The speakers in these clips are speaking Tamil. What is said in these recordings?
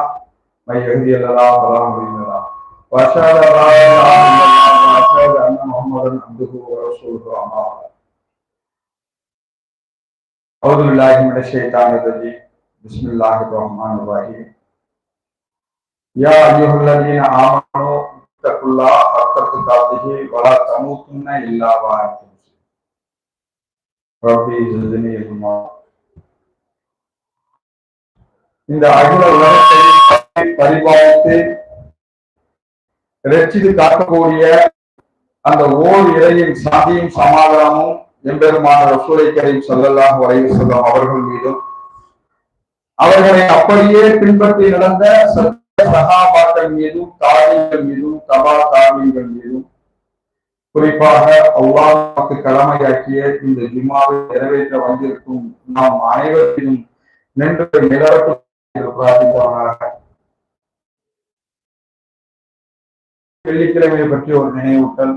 من يهدي الله فلا مضل له واشهد ان لا اله الا الله واشهد ان محمدا عبده ورسوله اما بعد أعوذ بالله من الشيطان الرجيم بسم الله الرحمن الرحيم يا أيها الذين آمنوا اتقوا الله حق تقاته ولا تموتن إلا وأنتم مسلمون ربي زدني علما இந்த அகில உலகத்தை பரிபாலித்து ரட்சித்து காக்கக்கூடிய அந்த ஓர் இறையின் சாந்தியும் சமாதானமும் எம்பெருமான ரசூலை கரீம் ஸல்லல்லாஹு செல்லும் அவர்கள் மீதும். அவர்களை அப்படியே பின்பற்றி நடந்த சத்திய சகாபாக்கள் மீதும் தாரியங்கள் மீதும் தபா தாரியங்கள் மீதும் குறிப்பாக அல்லாஹ்வுக்கு கடமையாக்கிய இந்த ஜிம்மாவை நிறைவேற்ற வந்திருக்கும் நாம் அனைவரையும் நின்று நிலவட்டும் பிரார்த்தித்தவனாக வெள்ளிக்கிழமையை பற்றி ஒரு நினைவூட்டல்.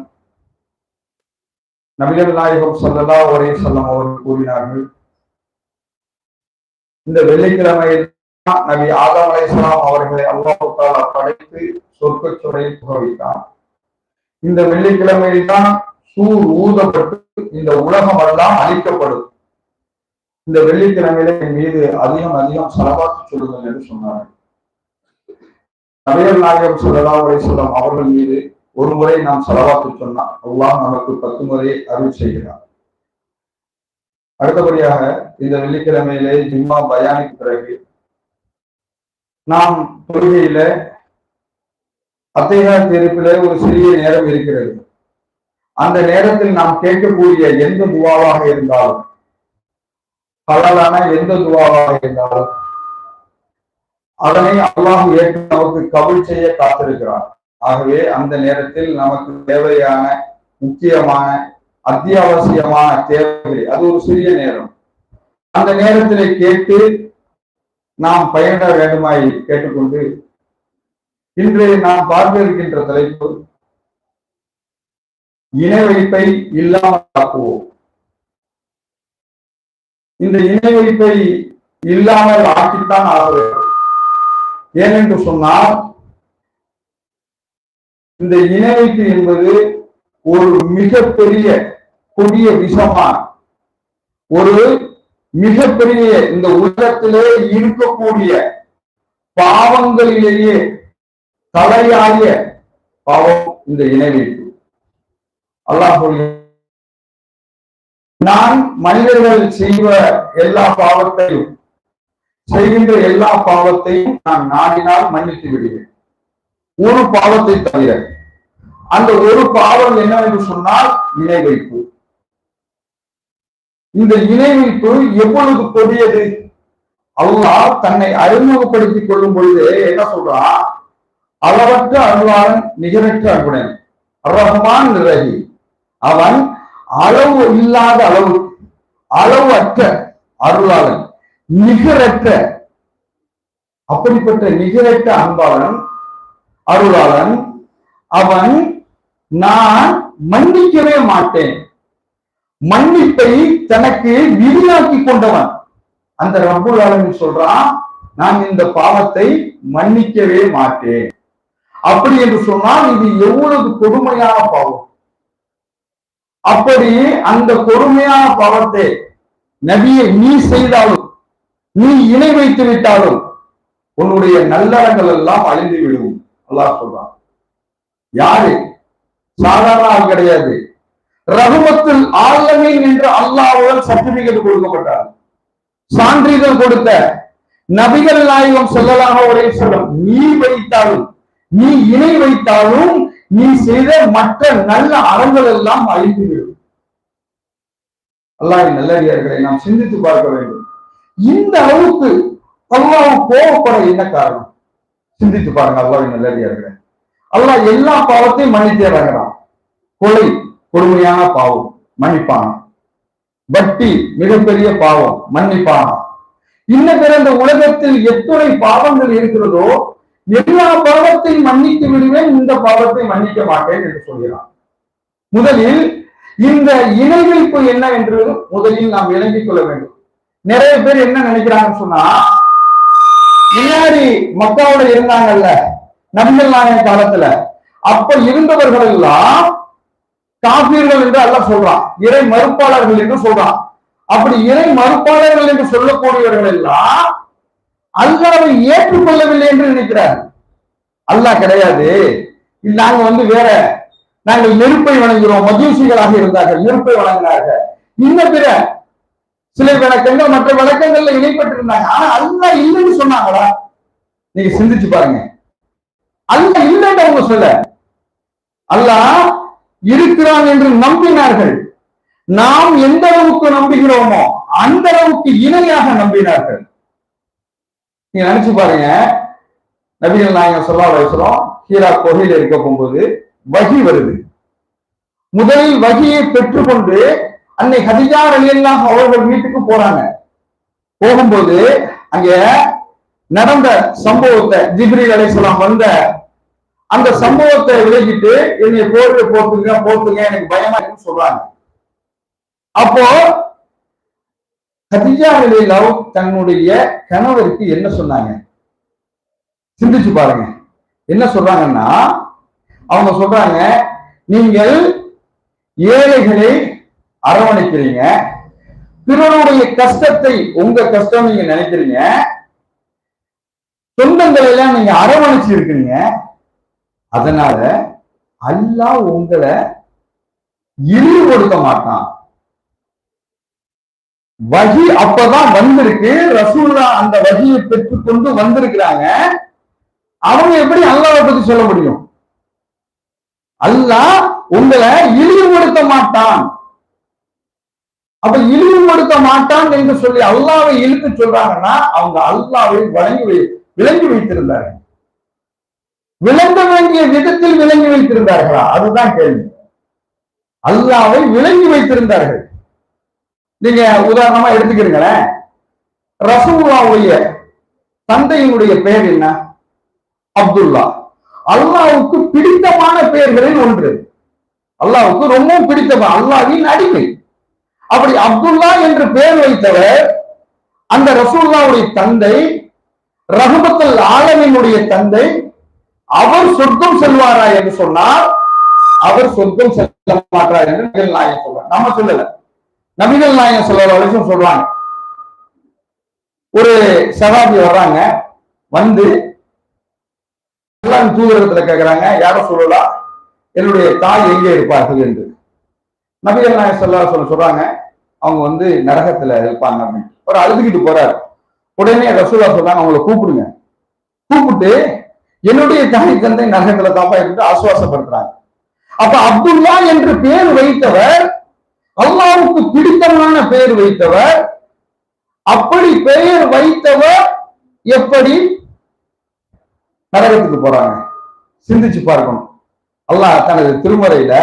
நபிகள் நாயகம் சல்லதா ஒரே சொல்லம் அவர்கள் கூறினார்கள் இந்த வெள்ளிக்கிழமையில் நபி ஆதம் அலைசலாம் அவர்களை அல்லாஹால படைத்து சொர்க்க சுரையில் புகவித்தான் இந்த வெள்ளிக்கிழமையில் தான் சூர் ஊதப்பட்டு இந்த உலகம் எல்லாம் அழிக்கப்படும். இந்த வெள்ளிக்கிழமையில என் மீது அதிகம் அதிகம் செலவாக்கி சொல்லுங்கள் என்று சொன்னார்கள். நபிகள் நாயகம் சொல்லலா ஒரே அவர்கள் மீது ஒரு முறை நாம் செலவாக்கு சொன்னால் அல்லாஹ் நமக்கு பத்து முறையை அருள் செய்கிறார். அடுத்தபடியாக இந்த வெள்ளிக்கிழமையிலே ஜிம்மா பயானிக்கு பிறகு நாம் தொழுகையில அத்தேகா தீர்ப்பிலே ஒரு சிறிய நேரம் இருக்கிறது. அந்த நேரத்தில் நாம் கேட்கக்கூடிய எந்த துவாவாக இருந்தாலும் பலரான எந்த துவாவாக இருந்தாலும் அதனை அல்லாஹ் ஏற்று நமக்கு கவுள் செய்ய காத்திருக்கிறார் ஆகவே அந்த நேரத்தில் நமக்கு தேவையான முக்கியமான அத்தியாவசியமான தேவை அது ஒரு சிறிய நேரம். அந்த நேரத்திலே கேட்டு நாம் பயன்பட வேண்டுமாய் கேட்டுக்கொண்டு இன்று நாம் பார்க்க இருக்கின்ற தலைப்பு இணை வைப்பை இல்லாமல் ஆக்குவோம். இந்த இணை வைப்பை இல்லாமல் ஆக்கித்தான் ஆக வேண்டும் ஏனென்று சொன்னால் இந்த இணைப்பு என்பது ஒரு மிகப்பெரிய கொடிய விஷமான. ஒரு மிகப்பெரிய இந்த உலகத்திலே இருக்கக்கூடிய பாவங்களிலேயே தலையாய பாவம் இந்த இணைவைப்பு அல்லாஹ் நான் மனிதர்கள் செய்வ எல்லா பாவத்தையும் செய்கின்ற எல்லா பாவத்தையும் நான் நாடினால் மன்னித்து விடுவேன். ஒரு பாவத்தை தவிர அந்த ஒரு பாவம் என்னவென்று சொன்னால் இணை வைப்பு. இந்த இணை வைப்பு எவ்வளவு கொடியது? அல்லாஹ் தன்னை அறிமுகப்படுத்திக் கொள்ளும் பொழுது என்ன சொல்றா அளவற்ற அருளாளன் நிகரற்ற அன்புடன். ரஹ்மான் ரஹி அவன் அளவு இல்லாத அளவு அளவு அற்ற அருளாளன். நிகரற்ற அப்படிப்பட்ட நிகரற்ற அன்பாளன் அருளாளன் அவன் நான் மன்னிக்கவே மாட்டேன். மன்னிப்பை தனக்கு விதியாக்கி கொண்டவன். அந்த ரப்புல் ஆலமின் சொல்றான் நான் இந்த பாவத்தை மன்னிக்கவே மாட்டேன். அப்படி என்று சொன்னால் இது எவ்வளவு கொடுமையான பாவம். அப்படி அந்த கொடுமையான பாவத்தை நபியை நீ செய்தாலும் நீ இணை வைத்து விட்டாலும் உன்னுடைய நல்லறங்கள் எல்லாம் அழிந்து விடும். அல்லாஹ் சொல்றான். யாரு? சாதாரண ஆள் கிடையாது. ரகுமத்தில் ஆலமீன் என்று அல்லாவுடன் சர்டிபிகேட் கொடுக்கப்பட்டார். சான்றிதழ் கொடுத்த நபிகள் நாயகம் சொல்லலாக ஒரே சொல்லும் நீ வைத்தாலும் நீ இணை வைத்தாலும் நீ செய்த மற்ற நல்ல அறங்கள் எல்லாம் அழிந்துவிடும் அல்லாஹ் நல்லடியார்களை நாம் சிந்தித்து பார்க்க வேண்டும். இந்த அளவுக்கு அல்லாஹ் கோபப்பட என்ன காரணம்? சிந்தித்து பாருங்க அல்லாஹ் நல்லடியார்களை அல்லாஹ் எல்லா பாவத்தையும் மன்னித்தே இறங்குறான் கொலை கொடுமையான பாவம் மன்னிப்பான். வட்டி மிகப்பெரிய பாவம் மன்னிப்பான். இன்ன பிறந்த உலகத்தில் எத்துணை பாவங்கள் இருக்கிறதோ எல்லா பாவத்தையும் மன்னித்து விடுவேன் இந்த பாவத்தை மன்னிக்க மாட்டேன் என்று சொல்கிறான். முதலில் இந்த இணைவிப்பு என்ன என்று முதலில் நாம் விளங்கிக் கொள்ள வேண்டும். நிறைய பேர் என்ன நினைக்கிறாங்கன்னு சொன்னா முன்னாடி மக்காவோட இருந்தாங்கல்ல நபிகள் நாயக காலத்துல அப்ப இருந்தவர்கள் எல்லாம் காபீர்கள் என்று அல்ல சொல்றான். இறை மறுப்பாளர்கள் என்று சொல்றான். அப்படி இறை மறுப்பாளர்கள் என்று சொல்லக்கூடியவர்கள் எல்லாம் அல்லாவை ஏற்றுக்கொள்ளவில்லை என்று நினைக்கிறார் அல்லாஹ் கிடையாது. நாங்க வந்து வேற நாங்கள் நெருப்பை வணங்குகிறோம் மகிழ்ச்சிகளாக இருந்தார்கள் நெருப்பை வணங்கினார்கள். இன்ன பிற சில விளக்கங்கள் மற்ற விளக்கங்கள்ல இணைப்பட்டிருந்தாங்க. ஆனா அல்லா இல்லைன்னு சொன்னாங்களா? நீங்க சிந்திச்சு பாருங்க. அல்ல இல்லைன்னு அவங்க சொல்ல. அல்லா இருக்கிறான் என்று நம்பினார்கள். நாம் எந்த அளவுக்கு நம்புகிறோமோ அந்த அளவுக்கு இணையாக நம்பினார்கள். நீங்க நினைச்சு பாருங்க. நபிகள் நாயகம் சொல்லா வயசுறோம் ஹீரா கோகையில இருக்க போகும்போது வகி வருது. முதலில் வகியை பெற்றுக்கொண்டு அன்னை ஹதிஜா அலியெல்லாம் அவர்கள் வீட்டுக்கு போறாங்க. போகும்போது அங்க நடந்த சம்பவத்தை ஜிப்ரி அலைஹிஸ்ஸலாம் வந்த அந்த சம்பவத்தை விலகிட்டு என்னை போட்டு போத்துங்க போத்துங்க எனக்கு பயமா இருக்குன்னு சொல்றாங்க. அப்போ ஹதிஜா அலிலாவ் தன்னுடைய கணவருக்கு என்ன சொன்னாங்க? சிந்திச்சு பாருங்க. என்ன சொல்றாங்கன்னா அவங்க சொல்றாங்க நீங்கள் ஏழைகளை அரவணைக்கிறீங்க. பிறருடைய கஷ்டத்தை உங்க கஷ்டம் நீங்க நினைக்கிறீங்க. சொந்தங்களை எல்லாம் நீங்க அரவணைச்சு இருக்கிறீங்க. அதனால அல்லாஹ் உங்களை இழிவுபடுத்த மாட்டான். வகி அப்பதான் வந்திருக்கு. ரசூல்லா அந்த வகியை பெற்றுக்கொண்டு வந்திருக்கிறாங்க. அவங்க எப்படி அல்லாவை பத்தி சொல்ல முடியும்? அல்லாஹ் உங்களை இழிவுபடுத்த மாட்டான். அப்ப இழிவுபடுத்த மாட்டான் என்று சொல்லி அல்லாவை இழுத்து சொல்றாங்கன்னா அவங்க அல்லாவை வழங்கி வை விளங்கி வைத்திருந்தார்கள். விளங்க வேண்டிய விதத்தில் விளங்கி வைத்திருந்தார்களா? அதுதான் கேள்வி. அல்லாவை விளங்கி வைத்திருந்தார்கள். நீங்க உதாரணமா எடுத்துக்கிறீங்களேன். ரசூல்லாவுடைய தந்தையினுடைய பெயர் என்ன? அப்துல்லா. அல்லாவுக்கு பிடித்தமான பெயர்களில் ஒன்று. அல்லாவுக்கு ரொம்பவும் பிடித்தமா அல்லாவின் அடிமை. அப்படி அப்துல்லா என்று பெயர் வைத்தவர் அந்த ரசூல்லாவுடைய தந்தை ரகுபத்தல் ஆலமினுடைய தந்தை அவர் சொர்க்கம் செல்வாரா என்று சொன்னால் அவர் சொர்க்கம் செல்ல மாட்டார் என்று நபிகள் நாயகம் சொல்றாங்க. நம்ம சொல்லல. நபிகள் நாயகம் சொல்ற வரைக்கும் சொல்றாங்க. ஒரு சகாபி வர்றாங்க வந்து எல்லாம் தூதரத்துல கேக்குறாங்க யாரும் சொல்லலாம் என்னுடைய தாய் எங்கே இருப்பார்கள்? என்று. நபிகள் நாயகம் சொல்லா சொல்ல சொல்றாங்க அவங்க வந்து நரகத்துல இருப்பாங்க அப்படின்னு. அவர் அழுதுகிட்டு போறாரு. உடனே ரசூலா சொல்றாங்க அவங்கள கூப்பிடுங்க. கூப்பிட்டு என்னுடைய தாய் தந்தை நரகத்துல தாப்பா இருந்து ஆசுவாசப்படுத்துறாங்க அப்ப அப்துல்லா என்று பெயர் வைத்தவர் அல்லாவுக்கு பிடித்தமான பெயர் வைத்தவர் அப்படி பெயர் வைத்தவர் எப்படி? நரகத்துக்கு போறாங்க. சிந்திச்சு பார்க்கணும். அல்லாஹ் தனது திருமறையில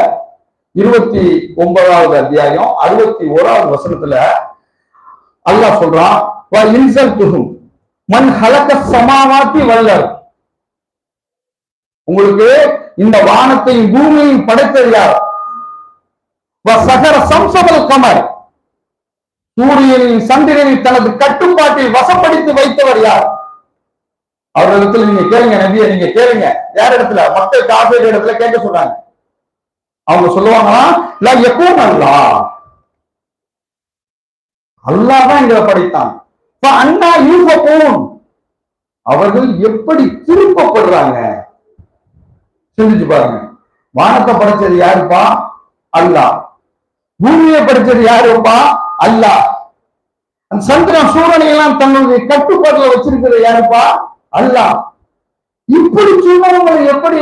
இருபத்தி ஒன்பதாவது அத்தியாயம் அறுபத்தி ஓராவது வசனத்துல அல்லாஹ் சொல்றான் "வ இன்சல்துஹும் மண் ஹலக்க சமாவாத்தி வல்லர். உங்களுக்கு இந்த வானத்தையும் பூமியையும் படைத்தது யார்? சகர சம்சபல் கமர். சூரியனின் சந்திரனை தனது கட்டுப்பாட்டில் வசப்படுத்தி வைத்தவர் யார்? அவரிடத்துல நீங்க கேளுங்க நபியை நீங்க கேளுங்க. யார் இடத்துல மக்கள் காப்பீடு இடத்துல கேட்க சொல்றாங்க. அவங்க சொல்லுவாங்களா? இல்ல எப்பவும் அல்லா அல்லாதான் எங்களை படைத்தான். அண்ணா யூசப்போன் அவர்கள் எப்படி திருப்பப்படுறாங்க? சிந்திச்சு பாருங்க. வானத்தை படைச்சது யாருப்பா? அல்லா பூமியை படைச்சது யாருப்பா? அல்லாஹ். அந்த சந்திரன் சூரியனை எல்லாம் தன்னுடைய கட்டுப்பாட்டுல வச்சிருக்கிறது யாருப்பா? அல்லா இப்படி சூழ்நிலை எப்படி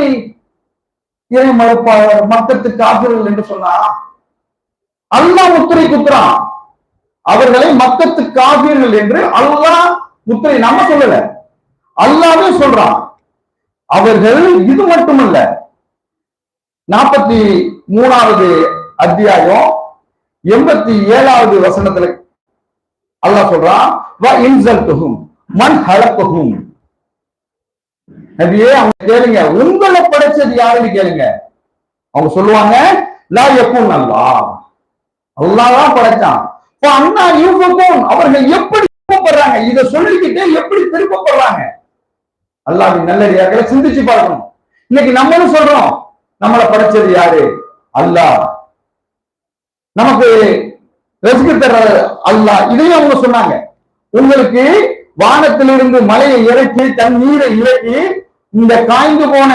ஏன் மறுப்பாளர் மக்கத்து காப்பீர்கள் என்று சொன்னா அல்லாஹ் முத்திரை குத்துறான். அவர்களை மக்கத்து காப்பீர்கள் என்று அல்லாஹ் முத்திரை நம்ம சொல்லல. அல்லாவே சொல்றான். அவர்கள் இது மட்டுமல்ல. நாற்பத்தி மூணாவது அத்தியாயம் எண்பத்தி ஏழாவது வசனத்துல அல்லாஹ் சொல்றான் வ ஹலப்பகும் நபியே அவங்க கேளுங்க. உங்களை படைச்சது யாருன்னு கேளுங்க. அவங்க சொல்லுவாங்க லா எப்போ நல்லா அல்லாதான் படைச்சான். அண்ணா யூபக்கும் அவர்கள் எப்படி திருப்பப்படுறாங்க இதை சொல்லிக்கிட்டே எப்படி திருப்பப்படுறாங்க அல்லாவின் நல்லடியார்களை சிந்திச்சு பார்க்கணும். இன்னைக்கு நம்மளும் சொல்றோம் நம்மளை படைச்சது யாரு? அல்லாஹ். நமக்கு ரசிக்க தர்ற அல்லாஹ். இதையும் அவங்க சொன்னாங்க. உங்களுக்கு வானத்திலிருந்து மலையை இறக்கி தன் நீரை இறக்கி இந்த காய்ந்து போன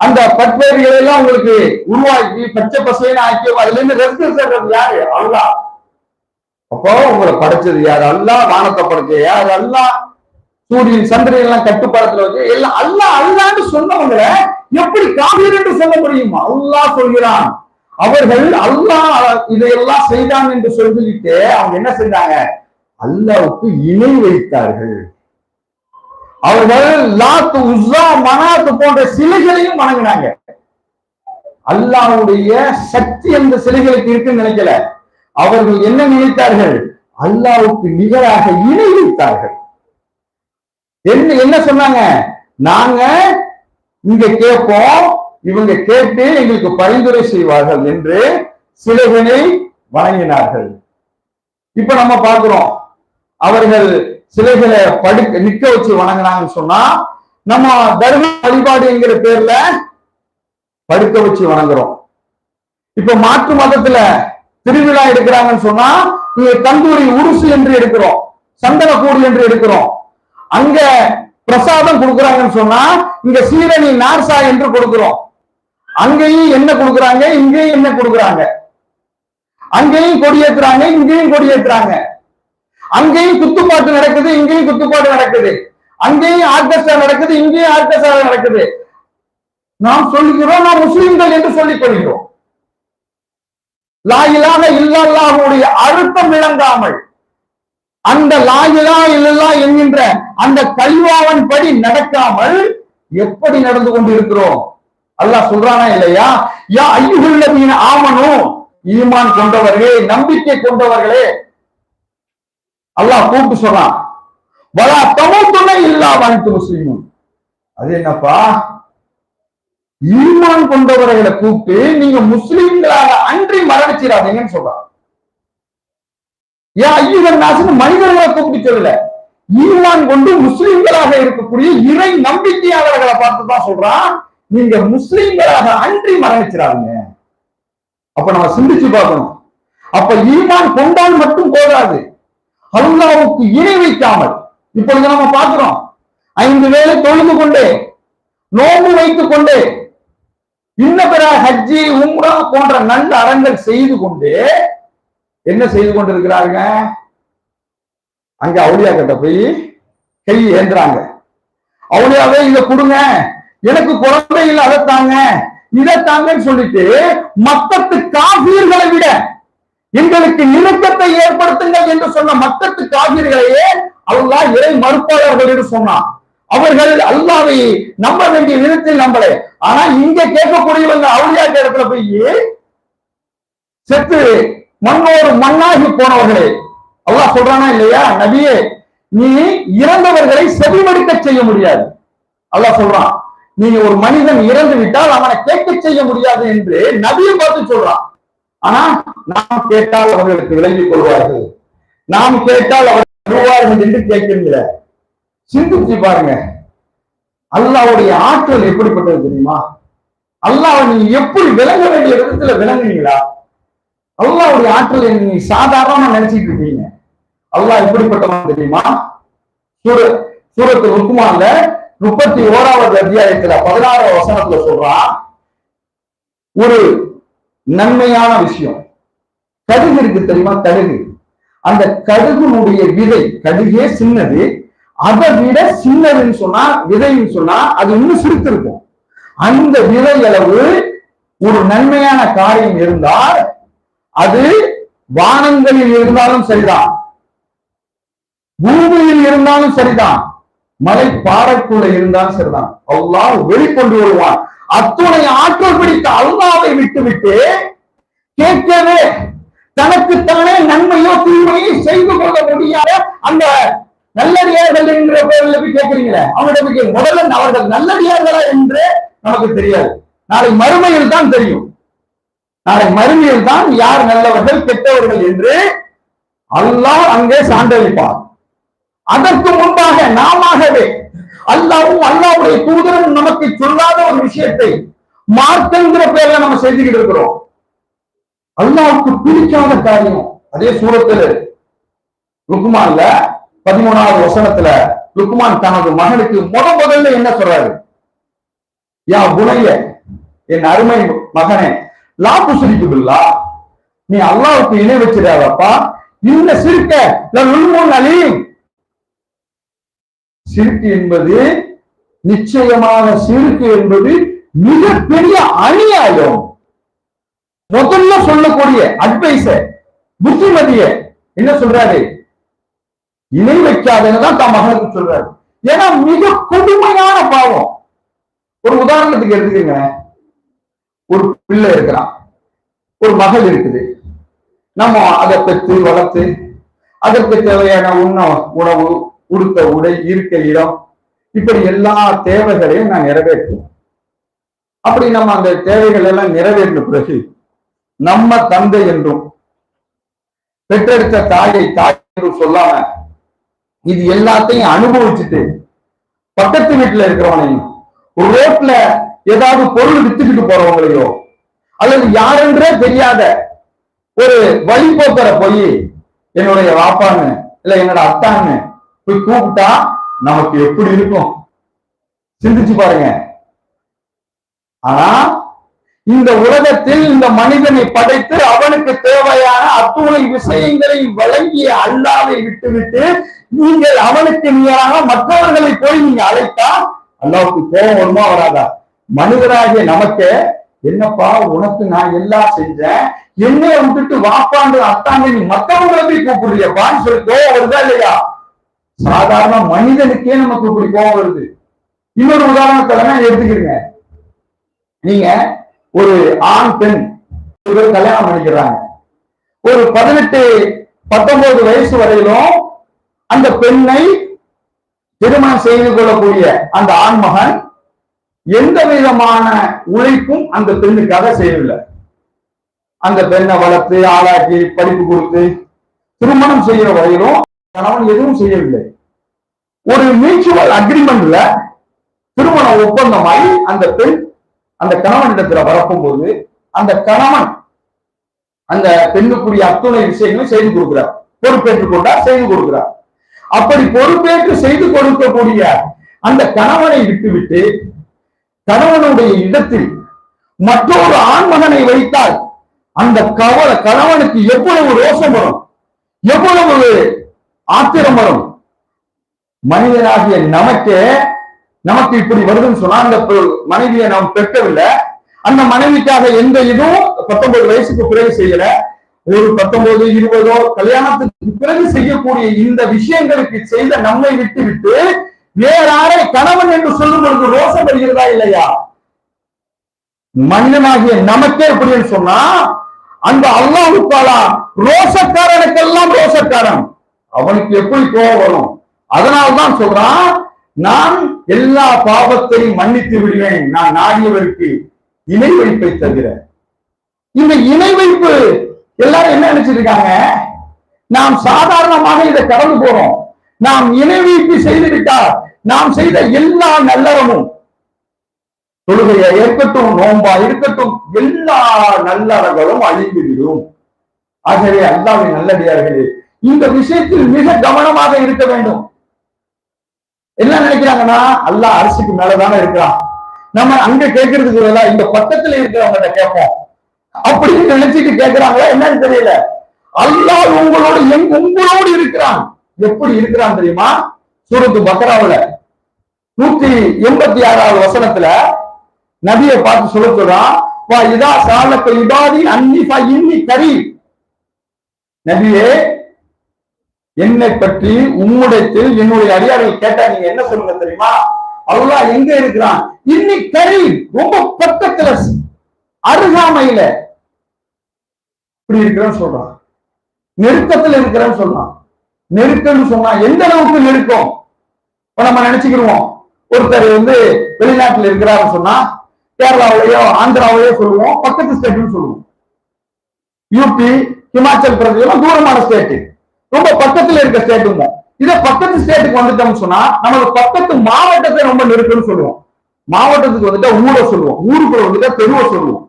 அந்த பட்பயிர்களை எல்லாம் உங்களுக்கு உருவாக்கி பச்சை பசைன்னு ஆக்கி அதுல இருந்து ரசிக்க சேர்றது யாரு? அல்லா. அப்போ உங்களை படைச்சது யாரு? அல்லாஹ் வானத்தை படைச்சது யாரு? அல்லா. சூரியன் சந்திரன் எல்லாம் கட்டுப்பாடத்துல வச்சு எல்லாம் அல்லாஹ் அல்லான்னு சொன்னவங்களை எப்படி காவிரி என்று சொல்ல முடியுமா? அல்லாஹ் சொல்கிறான். அவர்கள் அல்லாஹ் இதையெல்லாம் செய்தான் என்று சொல்லிட்டு அவங்க என்ன செஞ்சாங்க? அல்லாவுக்கு இணை வைத்தார்கள். அவர்கள் லாத்து உஸ்ஸா மனாத்து போன்ற சிலைகளையும் வணங்கினாங்க. அல்லாவுடைய சக்தி அந்த சிலைகளுக்கு இருக்குன்னு நினைக்கல. அவர்கள் என்ன நினைத்தார்கள்? அல்லாவுக்கு நிகராக இணை வைத்தார்கள். என்ன என்ன சொன்னாங்க? நாங்க இங்க கேட்போம் இவங்க கேட்டு எங்களுக்கு பரிந்துரை செய்வார்கள் என்று சிலைகளை வழங்கினார்கள் இப்ப நம்ம பார்க்கிறோம். அவர்கள் சிலைகளை படுக்க நிக்க வச்சு வணங்கினாங்கன்னு சொன்னா நம்ம தர்ம வழிபாடு என்கிற பேர்ல படுக்க வச்சு வணங்குறோம். இப்ப மாற்று மதத்துல திருவிழா எடுக்கிறாங்கன்னு சொன்னா நீங்க தந்தூரி உருசு என்று எடுக்கிறோம் சந்தனக்கூடு என்று எடுக்கிறோம். அங்க பிரசாதம் கொடுக்குறாங்கன்னு சொன்னா இங்க சீரணி நார்சா என்று கொடுக்கிறோம். அங்கேயும் என்ன கொடுக்குறாங்க இங்கேயும் என்ன கொடுக்குறாங்க? அங்கேயும் கொடியேற்றுறாங்க இங்கேயும் கொடியேற்றுறாங்க அங்கேயும் குத்துப்பாட்டு நடக்குது இங்கேயும் குத்துப்பாட்டு நடக்குது. அங்கேயும் ஆர்கெஸ்ட்ரா நடக்குது இங்கேயும் ஆர்கெஸ்ட்ரா நடக்குது. நாம் சொல்லுகிறோம் நாம் முஸ்லிம்கள் என்று சொல்லிக் கொள்கிறோம். லாயிலாக இல்லல்லாஹுடைய அழுத்தம் விளங்காமல் அந்த லாயிலா இல்லல்லா என்கின்ற அந்த கல்வாவன் படி நடக்காமல் எப்படி நடந்து கொண்டிருக்கிறோம்? அல்லாஹ் சொல்றானா இல்லையா? யா ஐயுகுள்ளதீன ஆமனும் ஈமான் கொண்டவர்களே நம்பிக்கை கொண்டவர்களே அல்லாஹ் கூப்பிட்டு சொல்றான். வலா தமத்துணை இல்லா வாய்த்து முஸ்லீமும் அது என்னப்பா? ஈமான் கொண்டவர்களை கூப்பிட்டு நீங்க முஸ்லீம்களாக அன்றி மரணிச்சிடாதீங்கன்னு சொல்றான். ஏன் ஐயன் நாசன் மனிதர்களை கூப்பிட்டு சொல்லல. ஈமான் கொண்டு முஸ்லீம்களாக இருக்கக்கூடிய இறை நம்பிக்கையாளர்களை பார்த்து தான் சொல்றான். நீங்க முஸ்லீம்களாக அன்றி மரணிச்சிடாதீங்க. அப்ப நம்ம சிந்திச்சு பார்க்கணும். அப்ப ஈமான் கொண்டால் மட்டும் போதாது. அல்லாவுக்கு இணை வைக்காமல் இப்பொழுது நம்ம பார்க்கிறோம் ஐந்து வேலை தொழுது கொண்டே நோம்பு வைத்துக் கொண்டே இன்ன பிற ஹஜ்ஜி உம்ரா போன்ற நல்ல அறங்கள் செய்து கொண்டு என்ன செய்து கொண்டிருக்கிறாங்க அங்க அவுளியா கிட்ட போய் கை ஏந்துறாங்க. அவுளியாவே இத கொடுங்க எனக்கு குழந்தை இல்லை அதை தாங்க இதை தாங்கன்னு சொல்லிட்டு மக்கத்து காபீர்களை விட எங்களுக்கு நிறுத்தத்தை ஏற்படுத்துங்கள் என்று சொன்ன மக்கத்து காவிர்களையே அல்லாஹ் இறை மறுப்பாளர்கள் என்று சொன்னான். அவர்கள் அல்லாவை நம்ப வேண்டிய விதத்தில் நம்பல. ஆனா இங்க கேட்கக்கூடியவங்க அவுளியா இடத்துல போய் செத்து மண்ணோடு மண்ணாகி போனவர்களே. அல்லாஹ் சொல்றானா இல்லையா? நபியே நீ இறந்தவர்களை செவிமடுக்க செய்ய முடியாது. அல்லாஹ் சொல்றான் நீங்க ஒரு மனிதன் இறந்து விட்டால் அவனை கேட்க செய்ய முடியாது என்று நபியை பார்த்து சொல்றான். ஆனா நாம் கேட்டால் அவர்களுக்கு விளங்கிக் கொள்வார்கள். நாம் கேட்டால் அவர் வருவார்கள் என்று கேட்கின்ற சிந்திச்சு பாருங்க. அல்லாவுடைய ஆற்றல் எப்படிப்பட்டது தெரியுமா? அல்லாஹ் நீங்க எப்படி விளங்க வேண்டிய விதத்துல விளங்குனீங்களா? அல்லாவுடைய ஆற்றலை நீங்க சாதாரணமா நினைச்சிட்டு இருக்கீங்க. அல்லாஹ் எப்படிப்பட்டவன் தெரியுமா? சூர சூரத்து ருக்குமான்ல முப்பத்தி ஓராவது அத்தியாயத்துல பதினாறாவது வசனத்துல சொல்றான். ஒரு நன்மையான விஷயம். கடுகு இருக்கு தெரியுமா? கடுகு. அந்த கடுகுனுடைய விதை கடுகே சின்னது. அதை விட சின்னதுன்னு சொன்னா விதைன்னு சொன்னா அது இன்னும் சிரித்து இருக்கும் அந்த விதை அளவு ஒரு நன்மையான காரியம் இருந்தால் அது வானங்களில் இருந்தாலும் சரிதான். பூமியில் இருந்தாலும் சரிதான். மலை பாறைக்குள்ள இருந்தாலும் சரிதான். அல்லாஹ் வெளிக்கொண்டு வருவான். அத்துணை ஆற்றல் பிடித்த அல்லாவை விட்டுவிட்டு கேட்கவே தனக்குத்தானே நன்மையோ தீமையோ செய்து கொள்ள முடியாத அந்த நல்லடியார்கள் என்ற பேரில் போய் கேட்கிறீங்களே அவங்கள்ட்ட போய் முதல்ல அவர்கள் நல்லடியார்களா என்று நமக்கு தெரியாது. நாளை மறுமையில் தான் தெரியும். நாளை மறுமையில் தான் யார் நல்லவர்கள் கெட்டவர்கள் என்று அல்லாஹ் அங்கே சான்றளிப்பார். அதற்கு முன்பாக நாமவே அல்லாவும் அல்லாவுடைய தூதரும் நமக்கு சொல்லாத ஒரு விஷயத்தை மார்க்கங்கிற பேர்ல நம்ம செஞ்சுக்கிட்டு இருக்கிறோம். அல்லாவுக்கு பிடிக்காத காரியம் அதே சூரத்துல லுக்குமான்ல பதிமூணாவது வசனத்துல லுக்குமான் தனது மகனுக்கு முத முதல்ல என்ன சொல்றாரு? யா குணைய என் அருமை மகனே லா புசரிக்குதுல்லா நீ அல்லாவுக்கு இணை வச்சிடாதப்பா. இந்த சிறுக்க அலீம். சிறுக்கு என்பது நிச்சயமான சிறுக்கு என்பது மிகப்பெரிய அநியாயம். முதல்ல சொல்லக்கூடிய அட்வைஸ புத்திமதிய என்ன சொல்றாரு? இணை வைக்காதன்னு தான் மகனுக்கு சொல்றாரு. ஏன்னா மிக கொடுமையான பாவம். ஒரு உதாரணத்துக்கு எடுத்துக்கங்க. ஒரு பிள்ளை இருக்கிறான். ஒரு மகள் இருக்குது. நம்ம அதை பெற்று வளர்த்து அதற்கு தேவையான உண்ண உணவு உடுத்த உடை இருக்க இடம் இப்படி எல்லா தேவைகளையும் நான் நிறைவேற்றுவோம் அப்படி நம்ம அந்த தேவைகள் எல்லாம் நிறைவேறின பிறகு நம்ம தந்தை என்றும் பெற்றெடுத்த தாயை தாய் என்றும் சொல்லாம இது எல்லாத்தையும் அனுபவிச்சுட்டு பக்கத்து வீட்டுல இருக்கிறவனையும் ரோட்ல ஏதாவது பொருள் வித்துக்கிட்டு போறவங்களையோ அல்லது யாரென்றே தெரியாத ஒரு வழிபோக்கரை போய் என்னுடைய வாப்பான்னு இல்ல என்னோட அத்தான்னு போய் கூப்பிட்டா நமக்கு எப்படி இருக்கும்? சிந்திச்சு பாருங்க. ஆனா இந்த உலகத்தில் இந்த மனிதனை படைத்து அவனுக்கு தேவையான அத்துணை விஷயங்களை வழங்கிய அல்லாவை விட்டுவிட்டு நீங்கள் அவனுக்கு நீராக மற்றவர்களை போய் நீங்க அழைத்தா அல்லாவுக்கு கோபம் வருமா வராதா? மனிதராகிய நமக்கு என்னப்பா உனக்கு நான் எல்லாம் செஞ்சேன். என்னைய விட்டுட்டு வாப்பாண்டு அத்தாண்டு நீ மற்றவங்களை போய் கூப்பிடுறியப்பான்னு சொல்லி கோபம் வருதா இல்லையா? சாதாரண மனிதனுக்கே நமக்கு இப்படி கோபம் வருது. இன்னொரு உதாரணத்தை வேணா எடுத்துக்கிறீங்க நீங்க ஒரு ஆண் பெண் கல்யாணம் பண்ணிக்கிறாங்க. ஒரு பதினெட்டு பத்தொன்பது வயசு வரையிலும் அந்த பெண்ணை திருமணம் செய்து கொள்ளக்கூடிய அந்த ஆண்மகன் எந்த விதமான உழைப்பும் அந்த பெண்ணுக்காக செய்யவில்லை. அந்த பெண்ணை வளர்த்து ஆளாக்கி படிப்பு கொடுத்து திருமணம் செய்கிற வரையிலும் கணவன் எதுவும் செய்யவில்லை. ஒரு மியூச்சுவல் அக்ரிமெண்ட்ல திருமண ஒப்பந்தமாய் அந்த பெண் அந்த கணவனிடத்துல வரப்போகும்போது அந்த கணவன் அந்த பெண்ணுக்குரிய அத்துணை விஷயங்களும் செய்து கொடுக்கிறார். பொறுப்பேற்றுக் கொண்டா செய்து கொடுக்கிறார். அப்படி பொறுப்பேற்று செய்து கொடுக்கக்கூடிய அந்த கணவனை விட்டுவிட்டு கணவனுடைய இடத்தில் மற்றொரு ஆண்மகனை வைத்தால் அந்த கவலை கணவனுக்கு எவ்வளவு ரோஷம் வரும் எவ்வளவு ஆத்திரம் வரும்? மனிதனாகிய நமக்கே நமக்கு இப்படி வருதுன்னு சொன்னா அந்த மனைவியை நாம் பெற்றவில்லை அந்த மனைவிக்காக எந்த இதுவும் பத்தொன்பது வயசுக்கு பிறகு செய்யல. ஒரு பத்தொன்பது இருபதோ கல்யாணத்துக்கு பிறகு செய்யக்கூடிய இந்த விஷயங்களுக்கு செய்த நம்மை விட்டு விட்டு வேறாரை கணவன் என்று சொல்லும் பொழுது ரோசம் வருகிறதா இல்லையா? மனிதனாகிய நமக்கே எப்படின்னு சொன்னா அந்த அல்லாஹு தாலா ரோசக்காரனுக்கெல்லாம் ரோசக்காரன். அவனுக்கு எப்படி கோபம் வரும்? அதனால்தான் சொல்றான் நான் எல்லா பாவத்தையும் மன்னித்து விடுவேன். நான் நாடியவருக்கு இணை வைப்பை தவிர. இந்த இணை வைப்பு எல்லாரும் என்ன நினைச்சிருக்காங்க நாம் சாதாரணமாக இதை கடந்து போறோம். நாம் இணை வைப்பு செய்துவிட்டால் நாம் செய்த எல்லா நல்லறமும் தொழுகையா இருக்கட்டும் நோம்பா இருக்கட்டும் எல்லா நல்லறங்களும் அழிந்துவிடும். ஆகவே அல்லாவின் நல்லடியார்களே இந்த விஷயத்தில் மிக கவனமாக இருக்க வேண்டும். என்ன நினைக்கிறாங்கன்னா அல்லாஹ் அரிசிக்கு மேலதானே இருக்கிறான். நம்ம அங்க கேட்கறதுக்கு பதிலா இந்த பக்கத்துல இருக்கிறவங்க கேட்போம். அப்படின்னு நினைச்சிட்டு கேட்கிறாங்களா என்னன்னு தெரியல. அல்லாஹ் உங்களோட எங் உங்களோடு இருக்கிறான். எப்படி இருக்கிறான் தெரியுமா? சூரத்து பக்ராவுல. நூத்தி எண்பத்தி ஆறாவது வசனத்துல நபியை பார்த்து சொல்ல சொல்றான் வா இதா சாலத்தை இபாதி அன்னிஃபா இன்னி கரி நபியே என்னை பற்றி உம்முடைத்து என்னுடைய அடியார்கள் கேட்டா நீங்க என்ன சொல்லுங்க தெரியுமா? அல்லாஹ் எங்க இருக்கிறான்? இன்னைக்கு கறி ரொம்ப பக்கத்துல அருகாமையில. இப்படி இருக்கிறேன்னு சொல்றான். நெருக்கத்துல இருக்கிறான்னு சொல்றான். நெருக்கம்னு சொன்னா எந்த அளவுக்கு நெருக்கம்? இப்ப நம்ம நினைச்சுக்கிடுவோம். ஒருத்தர் வந்து வெளிநாட்டுல இருக்கிறாருன்னு சொன்னா கேரளாவிலேயோ ஆந்திராவிலேயோ சொல்லுவோம் பக்கத்து ஸ்டேட்னு சொல்லுவோம். யூபி ஹிமாச்சல் பிரதேசம் தூரமான ஸ்டேட்டு ரொம்ப பக்கத்துல இருக்க ஸ்டேட்டுமோ இதே பக்கத்து ஸ்டேட்டுக்கு வந்துட்டோம்னு சொன்னா நமக்கு பக்கத்து மாவட்டத்தை ரொம்ப நெருக்கம்னு சொல்லுவோம். மாவட்டத்துக்கு வந்துட்டா ஊரை சொல்லுவோம். ஊருக்குள்ள வந்துட்டா தெருவை சொல்லுவோம்.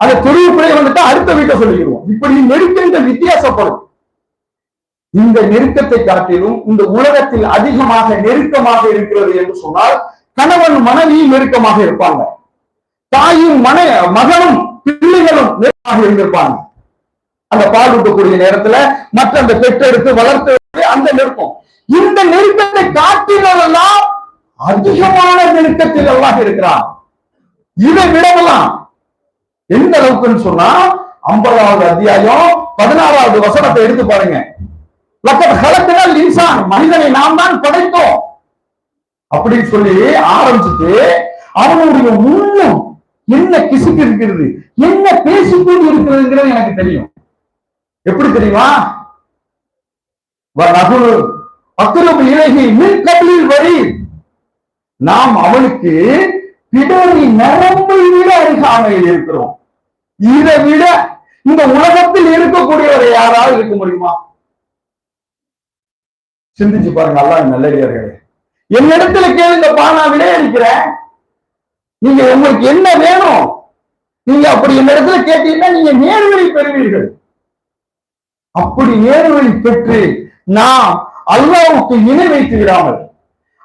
அந்த தெருவுக்குள்ளே வந்துட்டா அடுத்த வீட்டை சொல்லிடுவோம் இப்படி நெருக்கங்கள் வித்தியாசப்படும் இந்த நெருக்கத்தை காட்டிலும் இந்த உலகத்தில் அதிகமாக நெருக்கமாக இருக்கிறது என்று சொன்னால் கணவன் மனைவியும் நெருக்கமாக இருப்பாங்க. தாயும் மன மகனும் பிள்ளைகளும் நெருக்கமாக இருந்திருப்பாங்க. அந்த பால் ஊட்டக்கூடிய நேரத்துல மற்ற அந்த பெற்றெடுத்து வளர்த்து அந்த நெருக்கம். இந்த நெருக்கத்தை காட்டினதெல்லாம் அதிகமான நெருக்கத்தில் எல்லாம் இருக்கிறான். இதை விடவெல்லாம் எந்த அளவுக்குன்னு சொன்னா ஐம்பதாவது அத்தியாயம் பதினாறாவது வசனத்தை எடுத்து பாருங்க. கலத்தினால் இன்சான் மனிதனை நாம் தான் படைத்தோம். அப்படின்னு சொல்லி ஆரம்பிச்சுட்டு அவனுடைய உள்ளம் என்ன கிசுக்கு இருக்கிறது என்ன பேசிக்கொண்டு இருக்கிறதுங்கிறது எனக்கு தெரியும். எப்படி தெரியுமா? வரி. நாம் அவனுக்கு பிடரி நரம்பை விட அருகாமையில் இருக்கிறோம். இதை விட இந்த உலகத்தில் இருக்கக்கூடியவரை யாராவது இருக்க முடியுமா? சிந்திச்சு பாருங்க அல்லா நல்லடியார்களே. என்னிடத்துல கேளுங்க நான் விட இருக்கிறேன். நீங்க உங்களுக்கு என்ன வேணும்? நீங்க அப்படி என்னிடத்துல கேட்டீங்கன்னா நீங்க நேர்வழி பெறுவீர்கள். அப்படி நேர்வழி பெற்று நாம் அல்லாவுக்கு இணை வைத்து விடாமல்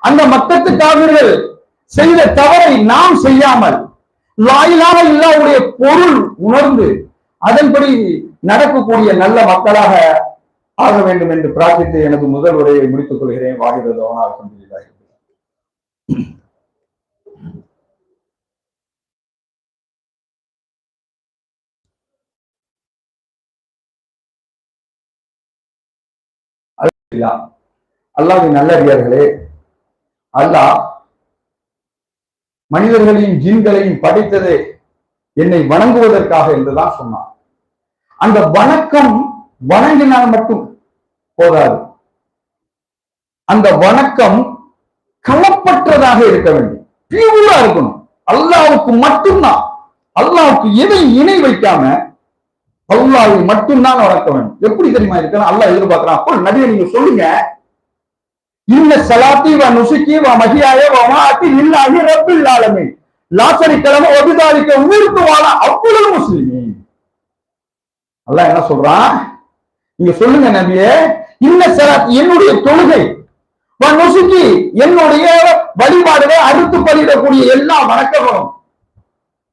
அந்த மக்கத்து காவிர்கள் செய்த தவறை நாம் செய்யாமல் லாயிலாக இல்லாவுடைய பொருள் உணர்ந்து அதன்படி நடக்கக்கூடிய நல்ல மக்களாக ஆக வேண்டும் என்று பிரார்த்தித்து எனது முதல் உரையை முடித்துக் கொள்கிறேன். வாகிறது அவனால் கொண்டிருக்கிறார் அல்லாவின் நல்லறியார்களே அல்லாஹ் மனிதர்களையும் ஜீன்களையும் படைத்ததே என்னை வணங்குவதற்காக என்றுதான் சொன்னான். அந்த வணக்கம் வணங்கினால் மட்டும் போதாது. அந்த வணக்கம் களப்பற்றதாக இருக்க வேண்டும். பியூரா இருக்கணும். அல்லாவுக்கு மட்டும்தான். அல்லாவுக்கு எதை இணை வைக்காம அல்லாவை மட்டும்தான் வளர்க்க வேண்டும். எப்படி தெரியுமா இருக்கணும் அல்லா எதிர்பார்க்கிறான். அப்போ நபியை நீங்க சொல்லுங்க. இன்ன சலாத்தி வா நுசுக்கி வ மகியாய வா மாத்தி இல்லாஹி ரப்பில் இல்லாலுமே லாசரி கிழமை ஒபிதாரிக்க ஊருக்கு வாழ அவ்வளவு முஸ்லிமே அல்லா என்ன சொல்றான்? நீங்க சொல்லுங்க நபியே. இன்ன சலாத் என்னுடைய தொழுகை வா நுசுக்கி என்னுடைய வழிபாடுகளை அறுத்து பலியிடக்கூடிய எல்லா வணக்கங்களும்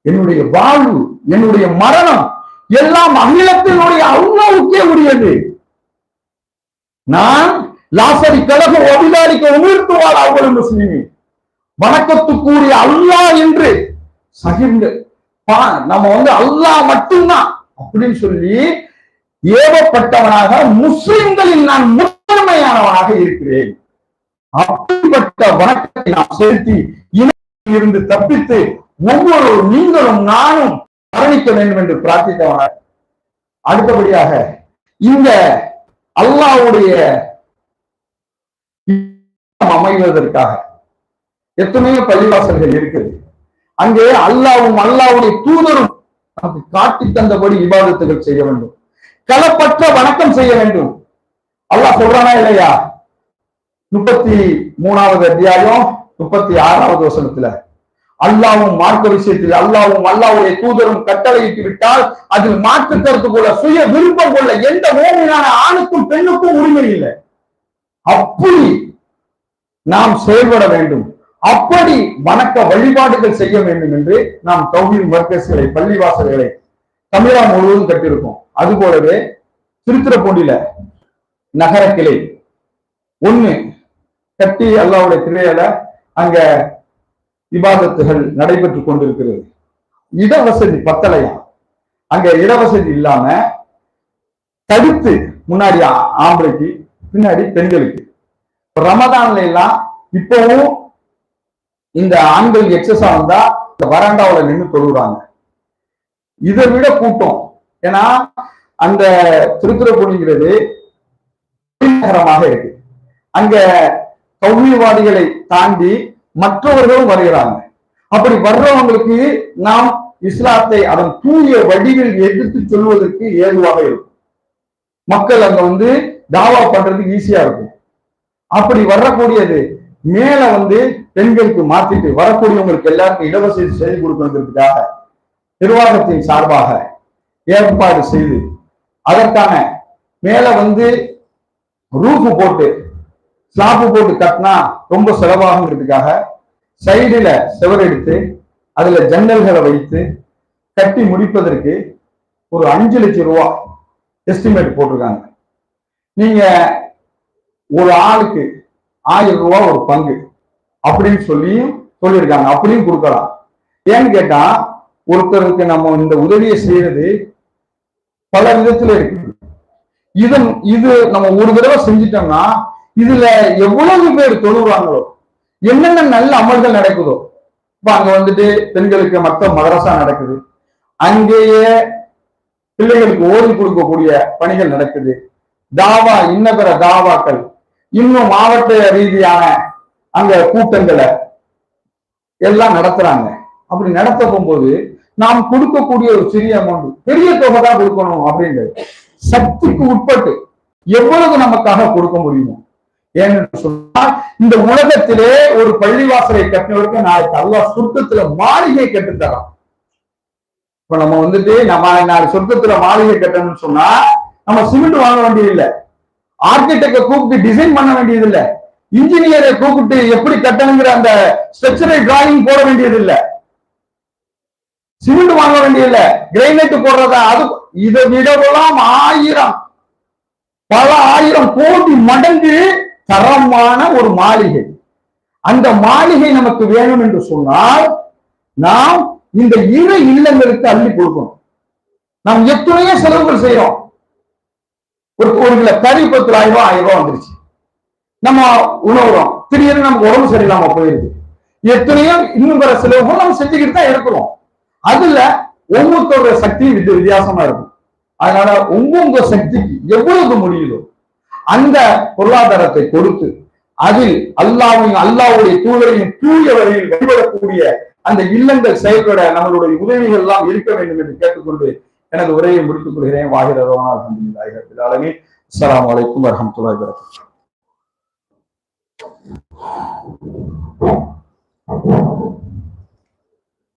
என்னுடைய வாழ்வு என்னுடைய மரணம் எல்லாம் அகிலத்தினுடைய அல்லாவுக்கே உரியது. நான் லாசரி கழக ஒபிதாரிக்க உமிழ்த்துவாள் அவர்கள் முஸ்லிமி. வணக்கத்துக்குரிய அல்லாஹ் என்று சகிர்ந்து நம்ம வந்து அல்லாஹ் மட்டும்தான் அப்படின்னு சொல்லி ஏவப்பட்டவனாக முஸ்லிம்களில் நான் முதன்மையானவனாக இருக்கிறேன். அப்படிப்பட்ட வணக்கத்தை நாம் செலுத்தி இருந்து தப்பித்து ஒவ்வொரு நீங்களும் நானும் மரணிக்க வேண்டும் என்று பிரார்த்தித்தவனாக அடுத்தபடியாக இந்த அல்லாஹ்வுடைய அமைவதற்காக எத்தனையோ பள்ளிவாசல்கள் இருக்குது. அங்கே அல்லாவும் அல்லாவுடைய தூதரும் நமக்கு காட்டி தந்தபடி விவாதத்துகள் செய்ய வேண்டும். களப்பற்ற வணக்கம் செய்ய வேண்டும். அல்லாஹ் சொல்றானா இல்லையா? முப்பத்தி மூணாவது அத்தியாயம் முப்பத்தி ஆறாவது வசனத்துல. அல்லாவும் மார்க்க விஷயத்தில் அல்லாவும் அல்லாவுடைய தூதரும் கட்டளையிட்டு விட்டால் அதில் மாற்று கருத்து கொள்ள சுய விருப்பம் கொள்ள எந்த ஓமையான ஆணுக்கும் பெண்ணுக்கும் உரிமை இல்லை. அப்படி நாம் செயல்பட வேண்டும். அப்படி வணக்க வழிபாடுகள் செய்ய வேண்டும் என்று நாம் தௌஹீத் மர்க்கஸ்களை பள்ளிவாசல்களை தமிழா முழுவதும் கட்டியிருக்கோம். அது போலவே திருத்துறைப்பூண்டியில நகர கிளை ஒண்ணு கட்டி அல்லாவுடைய திரையில அங்க விவாதத்துகள் நடைபெற்றுக் கொண்டிருக்கிறது. இடவசதி பத்தலையா? அங்க இடவசதி இல்லாம தடுத்து முன்னாடி ஆம்பளைக்கு பின்னாடி பெண்களுக்கு. ரமதான்ல எல்லாம் இப்பவும் இந்த ஆண்கள் எக்ஸஸா வந்தா இந்த வராண்டாவுல நின்று தொழுகிறாங்க இதை விட கூட்டம். ஏன்னா அந்த திருத்துறைப்பூடிங்கிறது நகரமாக இருக்கு. அங்க கௌமியவாதிகளை தாண்டி மற்றவர்களும் வருகிறாங்க. அப்படி வர்றவங்களுக்கு நாம் இஸ்லாத்தை அதன் தூய வடிவில் எதிர்த்து சொல்வதற்கு ஏதுவாக இருக்கும். மக்கள் அங்க வந்து தாவா பண்றதுக்கு ஈஸியா இருக்கும். அப்படி வரக்கூடியது மேல வந்து பெண்களுக்கு மாத்திட்டு வரக்கூடியவங்களுக்கு எல்லாருக்கும் இடவசதி செய்து கொடுக்கணுங்கிறதுக்காக நிர்வாகத்தின் சார்பாக ஏற்பாடு செய்து அதற்கான மேல வந்து ரூஃப் போட்டு ஸ்லாப்பு போட்டு கட்டினா ரொம்ப செலவாகுங்கிறதுக்காக சைடுல செவர் எடுத்து அதுல ஜன்னல்களை வைத்து கட்டி முடிப்பதற்கு ஒரு அஞ்சு லட்சம் ரூபா எஸ்டிமேட் போட்டிருக்காங்க. நீங்க ஒரு ஆளுக்கு ஆயிரம் ரூபா ஒரு பங்கு அப்படின்னு சொல்லியும் சொல்லியிருக்காங்க. அப்படியும் கொடுக்கலாம். ஏன்னு கேட்டா ஒருத்தருக்கு நம்ம இந்த உதவியை செய்யறது பல விதத்துல இருக்கு இது இது நம்ம ஒரு தடவை செஞ்சிட்டோம்னா இதுல எவ்வளவு பேர் தொழுவாங்களோ என்னென்ன நல்ல அமல்கள் நடக்குதோ இப்ப அங்க வந்துட்டு பெண்களுக்கு மத்த மதரசா நடக்குது. அங்கேயே பிள்ளைகளுக்கு ஓதி கொடுக்கக்கூடிய பணிகள் நடக்குது. தாவா இன்ன பிற தாவாக்கள் இன்னும் மாவட்ட ரீதியான அங்க கூட்டங்களை எல்லாம் நடத்துறாங்க. அப்படி நடத்த போகும்போது நாம் கொடுக்கக்கூடிய ஒரு சிறிய அமௌண்ட் பெரிய தொகை தான் கொடுக்கணும் அப்படின்றது சக்திக்கு உட்பட்டு எவ்வளவு நமக்காக கொடுக்க முடியுமோ ஏன்னு சொன்னா இந்த உலகத்திலே ஒரு பள்ளிவாசலை கட்டினவருக்கு நாளைக்கு அல்லா சொர்க்கத்துல மாளிகை கட்டுத்தரோம் இப்ப நம்ம வந்துட்டு நம்ம நாளைக்கு சொர்க்கத்துல மாளிகை கட்டணும்னு சொன்னா நம்ம சிமெண்ட் வாங்க வேண்டியது இல்ல ஆர்கிடெக்ட கூப்பிட்டு டிசைன் பண்ண வேண்டியது இல்ல இன்ஜினியரை கூப்பிட்டு எப்படி கட்டணுங்கிற அந்த ஸ்ட்ரக்சரல் டிராயிங் போட வேண்டியது இல்ல சிமெண்ட் வாங்க வேண்டியது இல்ல கிரைனைட் போடுறதா அது இதை விடவெல்லாம் ஆயிரம் பல ஆயிரம் கோடி மடங்கு தரமான ஒரு மாளிகை. அந்த மாளிகை நமக்கு வேணும் என்று சொன்னால் நாம் இந்த இரு இல்லங்களுக்கு அள்ளி கொடுக்கணும். நாம் எத்தனையோ செலவுகள் செய்யறோம் ஒரு ஒரு கிலோ கறி பத்து ஆயிரம் ரூபாய் ஆயிரம் ரூபாய் வந்துருச்சு. நம்ம உணவுறோம். திடீர்னு நமக்கு உடம்பு சரியில்லாம போயிருக்கு எத்தனையோ இன்னும் வர செலவுகள் நம்ம செஞ்சுக்கிட்டு தான் இருக்கிறோம். அதுல ஒவ்வொருத்தோட சக்தியும் வித்தியாசமா இருக்கும். அதனால உங்க சக்திக்கு எவ்வளவு முடியுதோ அந்த பொருளாதாரத்தை கொடுத்து அதில் அல்லாவையும் அல்லாவுடைய தூதரையும் தூய வழியில் வழிபடக்கூடிய அந்த இல்லங்கள் செயல்பட நம்மளுடைய உதவிகள் எல்லாம் இருக்க வேண்டும் என்று கேட்டுக்கொண்டு எனது உரையை முடித்துக் கொள்கிறேன் வாகிரவான அலமதுல்லாஹி அஸ்ஸலாமு அலைக்கும்